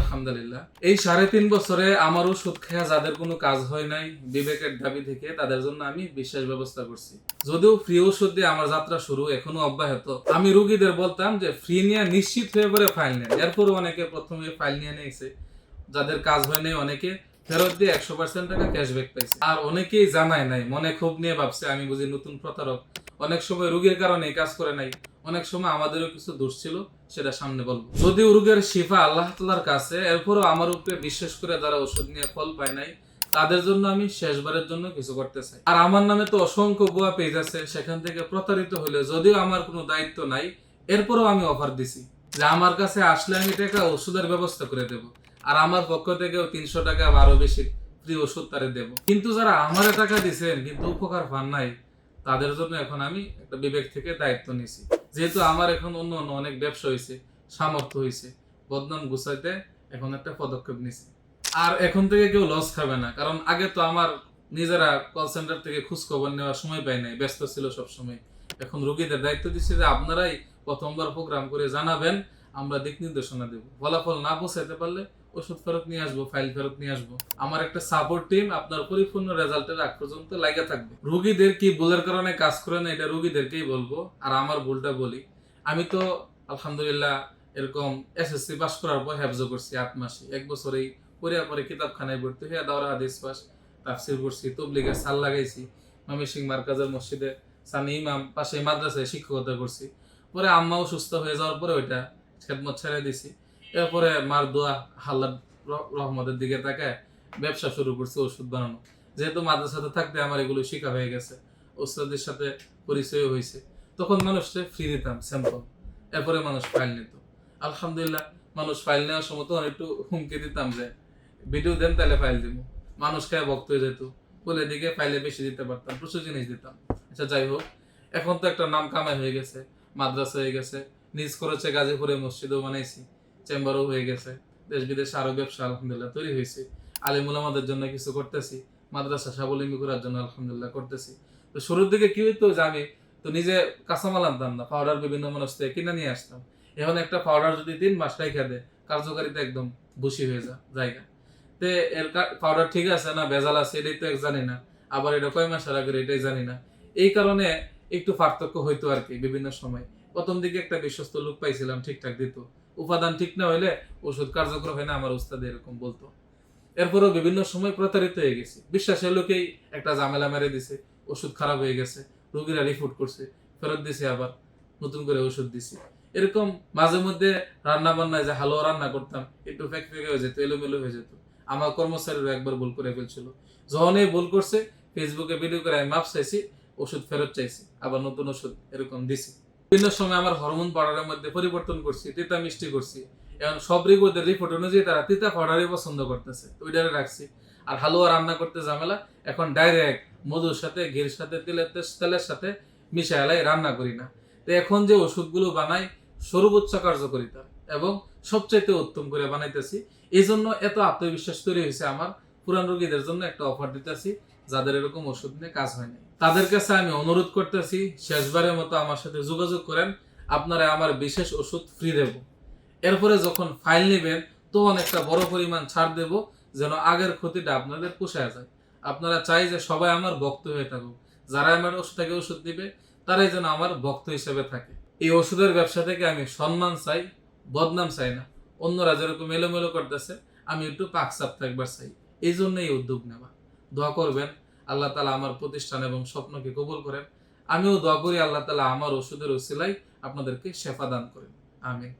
আলহামদুলিল্লাহ। এই সাড়ে তিন বছরে আমার ওষুধ খেয়া যাদের কোনো কাজ হয় নাই, বিবেকের দাবি থেকে তাদের জন্য আমি ব্যবস্থা করছি। যদিও ফ্রি ওষুধ দিয়ে আমার যাত্রা শুরু এখনও অব্যাহত। আমি রুগীদের বলতাম যে, ফ্রি নিয়ে নিশ্চিত হয়ে পরে ফাইল নেন। এরপর অনেকে প্রথমে ফাইল নিয়ে নিয়েছে। যাদের কাজ হয় নাই অনেকে ফেরত দিয়ে একশো পার্সেন্ট টাকা ক্যাশব্যাক পাইছে। আর অনেকেই জানায় নাই, মনে ক্ষোভ নিয়ে ভাবছে, আমি বুঝি নতুন প্রতারক। অনেক সময় রোগীর কারণে কাজ করে নাই। অনেক সময় আমাদেরও কিছু দোষ ছিল, সেটা সামনে বলব। যদিও রোগের শিফা আল্লাহ তালার কাছে, এরপরও আমার উপরে বিশ্বাস করে যারা ওষুধ নিয়ে ফল পায় নাই, তাদের জন্য আমি শেষবারের জন্য কিছু করতে চাই। আর আমার নামে তো অসংখ্য গোয়া পেজ আছে, সেখান থেকে প্রতারিত হলে যদিও আমার কোনো দায়িত্ব নাই, এরপরও আমি অফার দিছি যে আমার কাছে আসলে আমি টাকা ওষুধের ব্যবস্থা করে দেব, আর আমার পক্ষ থেকেও তিনশো টাকা বা আরও বেশি ফ্রি ওষুধ তারে দেব। কিন্তু যারা আমারে টাকা দিছেন, কিন্তু উপকার পান নাই তাদের জন্য এখন আমি একটা বিবেক থেকে দায়িত্ব নিছি। যেহেতু আমার এখন অন্য অন্য অনেক ব্যবসা হয়েছে সামর্থ্য হয়েছে বদনাম গুছাইতে এখন একটা পদক্ষেপ নিছি। আর এখন থেকে কেউ লস খাবে না, কারণ আগে তো আমার নিজেরা কল সেন্টার থেকে খোঁজ খবর নেওয়ার সময় পাই নাই, ব্যস্ত ছিল সব সময় এখন রোগীদের দায়িত্ব দিচ্ছি যে আপনারাই প্রথমবার প্রোগ্রাম করে জানাবেন, আমরা দিক নির্দেশনা দেব। ফলাফল না পৌঁছাইতে পারলে ওষুধ ফেরত নিয়ে আসব ফাইল ফেরত নিয়ে আসব। আমার একটা সাপোর্ট টিম আপনার পরিপূর্ণ রেজাল্টের আগ পর্যন্ত লাগে থাকবে। রুগীদের কি ভুলের কারণে কাজ করে না, এটা রুগীদেরকেই বলব। আর আমার ভুলটা বলি, আমি তো আলহামদুলিল্লাহ এরকম এসএসসি পাস করার পর হেফজ করছি আট মাসে। এক বছরেই পড়িয়া পরে কিতাবখানায় ভর্তি হয়ে দাওরা হাদিস পাস, তাফসির করছি তবলিগের সাল লাগাইছি, মামি সিং মার্কাজের মসজিদে সানি ইমাম পাশে মাদ্রাসায় শিক্ষকতা করছি। পরে আম্মাও সুস্থ হয়ে যাওয়ার পরে ওইটা খেদমত ছেড়ে দিছি। এরপরে মার দোয়া হাল্লার রহমতের দিকে তাকায়, ব্যবসা শুরু করছে, ওষুধ বানানো। যেহেতু মাদ্রাসাতে থাকতে আমার এগুলো শেখা হয়ে গেছে, ওস্তাদের সাথে পরিচয় হয়েছে। তখন মানুষকে ফ্রি দিতাম স্যাম্পল এরপরে মানুষ ফাইল নিত। আলহামদুলিল্লাহ, মানুষ ফাইল নেওয়ার সময় তখন একটু হুমকি দিতাম যে, ভিডিও দেন তাহলে ফাইল দিব। মানুষ খায় বক্ত হয়ে যেত। বলে দিকে ফাইলে বেশি দিতে পারতাম, প্রচুর জিনিস দিতাম। আচ্ছা যাই হোক, এখন তো একটা নাম কামাই হয়ে গেছে, মাদ্রাসা হয়ে গেছে। নিজ করেছে গাজীপুরে মসজিদও বানাইছি। চেম্বারও হয়ে গেছে। দেশ বিদেশে আরও ব্যবসা আলহামদুলিল্লাহ তৈরি হয়েছে। আলিমুল আমাদের জন্য কিছু করতেছি। মাদ্রাসা স্বাবলম্বী করার জন্য আলহামদুলিল্লাহ করতেছি। তো শুরুর দিকে কি হইতো আমি তো নিজে কাঁচামাল আনতাম না পাউডার বিভিন্ন মানুষ থেকে কিনে নিয়ে আসতাম। এখন একটা পাউডার যদি তিন মাস রাইখা দেয়, কার্যকারিতা একদম বসি হয়ে যা জায়গা। তে এর পাউডার ঠিক আছে না, ভেজাল আছে, এটাই তো এক জানি না। আবার এটা কয় মাস আগে এটাই জানি না। এই কারণে একটু পার্থক্য হইতো আর কি বিভিন্ন সময়। প্রথম দিকে একটা বিশ্বস্ত লোক পাইছিলাম ঠিকঠাক দিত। উপাদান ঠিক না হইলে ওষুধ কার্যকর হয় না, আমার উস্তাদ এরকম বলতো। এরপরও বিভিন্ন সময় প্রতারিত হয়ে গেছি। বিশ্বাসের লোকেই একটা ঝামেলা মেরে দিছে, ওষুধ খারাপ হয়ে গেছে, রোগীরা রিপোর্ট করছে, ফেরত দিছে আবার, নতুন করে ওষুধ দিছি। এরকম মাঝে মধ্যে রান্না বান্নায় যে হালুয়া রান্না করতাম, একটু ফেক ফেকে হয়ে যেত, এলোমেলো হয়ে যেত। আমার কর্মচারীরা একবার ভুল করে ফেলছিল। যখনই ভুল করছে ফেসবুকে ভিডিও করে আমি মাপ চাইছি, ওষুধ ফেরত চাইছি, আবার নতুন ওষুধ এরকম দিছি। বিভিন্ন সময় আমার হরমোন পাউডারের মধ্যে পরিবর্তন করছি, তিতা মিষ্টি করছি। এখন সব রিপোর্টের রিপোর্ট অনুযায়ী তারা তিতা পাউডারই পছন্দ করতেছে, ওইটারে রাখছি। আর হালুয়া রান্না করতে ঝামেলা, এখন ডাইরেক্ট মধুর সাথে, ঘির সাথে, তেলের তেলের সাথে মিশাইলাই রান্না করি না। তো এখন যে ওষুধগুলো বানাই, সর্বোচ্চ কার্যকরিতা এবং সবচাইতে উত্তম করে বানাইতেছি এই জন্য এত আত্মবিশ্বাস তৈরি হয়েছে আমার। পুরান রোগীদের জন্য একটা অফার দিতেছি যাদের এরকম ওষুধ নিয়ে কাজ হয় নাই তাদের কাছে আমি অনুরোধ করতেছি, শেষবারের মতো আমার সাথে যোগাযোগ করেন, আপনারা আমার বিশেষ ওষুধ ফ্রি দেব। এরপরে যখন ফাইল নেবেন তখন একটা বড় পরিমাণ ছাড় দেব, যেন আগের ক্ষতিটা আপনাদের পোষায় যায়। আপনারা চাই যে সবাই আমার ভক্ত হয়ে থাকুক। যারা আমার ওষুধ থেকে ওষুধ দিবে, তারাই যেন আমার ভক্ত হিসেবে থাকে। এই ওষুধের ব্যবসা থেকে আমি সম্মান চাই, বদনাম চাই না। অন্যরা যেরকম এলোমেলো করতেছে, আমি একটু পাকসাপ থাকবার চাই। এই জন্যই এই উদ্যোগ নেওয়া। দোয়া করবেন, আল্লাহ তালা আমার প্রতিষ্ঠান এবং স্বপ্নকে কবুল করেন। আমিও দোয়া করি, আল্লাহ তালা আমার ওষুধের ওসিলাই আপনাদেরকে শেফা দান করেন। আমিন।